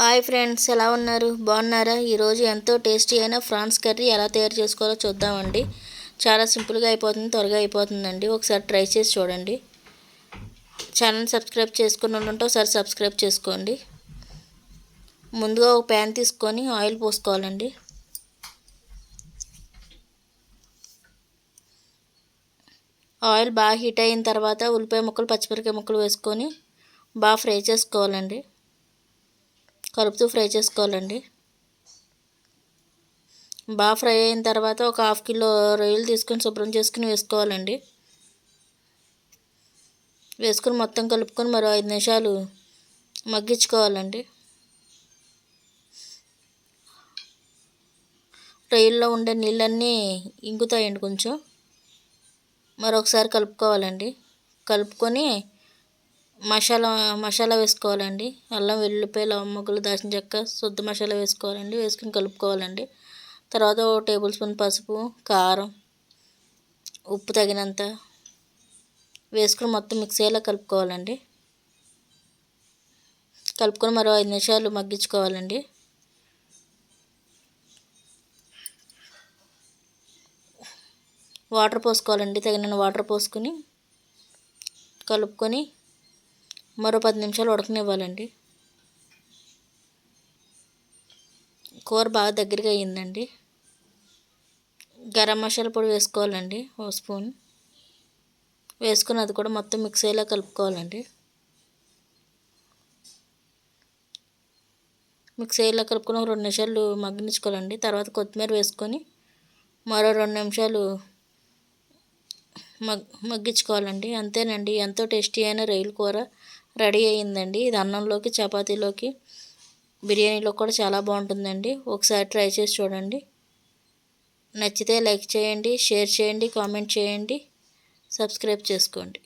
Hi friends ఎలా ఉన్నారు? బాగున్నారా? ఈరోజు ఎంతో టేస్టీ అయిన ఫ్రాన్స్ కర్రీ ఎలా తయారు చేసుకోవాలో చూద్దామండి. చాలా సింపుల్గా అయిపోతుంది త్వరగా అయిపోతుందండి. ఒకసారి ట్రై చేసి చూడండి. ఛానల్ సబ్స్క్రైబ్ చేసుకుని ఉంటే ఒకసారి సబ్స్క్రైబ్ చేసుకోండి. ముందుగా ఒక ప్యాన్ తీసుకొని ఆయిల్ పోసుకోవాలండి. ఆయిల్ బాగా హీట్ అయిన తర్వాత ఉల్లిపాయ ముక్కలు పచ్చిమిరకాయ ముక్కలు వేసుకొని బాగా ఫ్రై చేసుకోవాలండి. కలుపుతూ ఫ్రై చేసుకోవాలండి. బాగా ఫ్రై అయిన తర్వాత ఒక హాఫ్ కిలో రొయ్యలు తీసుకొని శుభ్రం చేసుకుని వేసుకోవాలండి. వేసుకొని మొత్తం కలుపుకొని మరో ఐదు నిమిషాలు మగ్గించుకోవాలండి. రొయ్యల్లో ఉండే నీళ్ళన్నీ ఇంగుతాయండి కొంచెం. మరొకసారి కలుపుకోవాలండి. కలుపుకొని మసాలా మసాలా వేసుకోవాలండి. అల్లం వెల్లుల్లిపాయ లవంగములు దాచిన చెక్క శుద్ధ మసాలా వేసుకోవాలండి. వేసుకుని కలుపుకోవాలండి. తర్వాత ఒక టేబుల్ స్పూన్ పసుపు కారం ఉప్పు తగినంత వేసుకుని మొత్తం మిక్స్ అయ్యేలా కలుపుకోవాలండి. కలుపుకొని మరో ఐదు నిమిషాలు మగ్గించుకోవాలండి. వాటర్ పోసుకోవాలండి. తగిన వాటర్ పోసుకొని కలుపుకొని మరో పది నిమిషాలు ఉడకనివ్వాలండి. కూర బాగా దగ్గరగా అయ్యిందండి గరం మసాలా పొడి వేసుకోవాలండి ఓ స్పూన్. వేసుకుని అది కూడా మొత్తం మిక్స్ అయ్యేలా కలుపుకోవాలండి. మిక్స్ అయ్యేలా కలుపుకొని రెండు నిమిషాలు మగ్గనించుకోవాలండి తర్వాత కొత్తిమీర వేసుకొని మరో రెండు నిమిషాలు మగ్ మగ్గించుకోవాలండి. అంతేనండి ఎంతో టేస్టీ అయిన రొయ్యల కూర. రెడీ అయ్యిందండి. ఇది అన్నంలోకి చపాతీలోకి బిర్యానీలో కూడా చాలా బాగుంటుందండి. ఒకసారి ట్రై చేసి చూడండి. నచ్చితే లైక్ చేయండి షేర్ చేయండి కామెంట్ చేయండి. సబ్స్క్రైబ్ చేసుకోండి.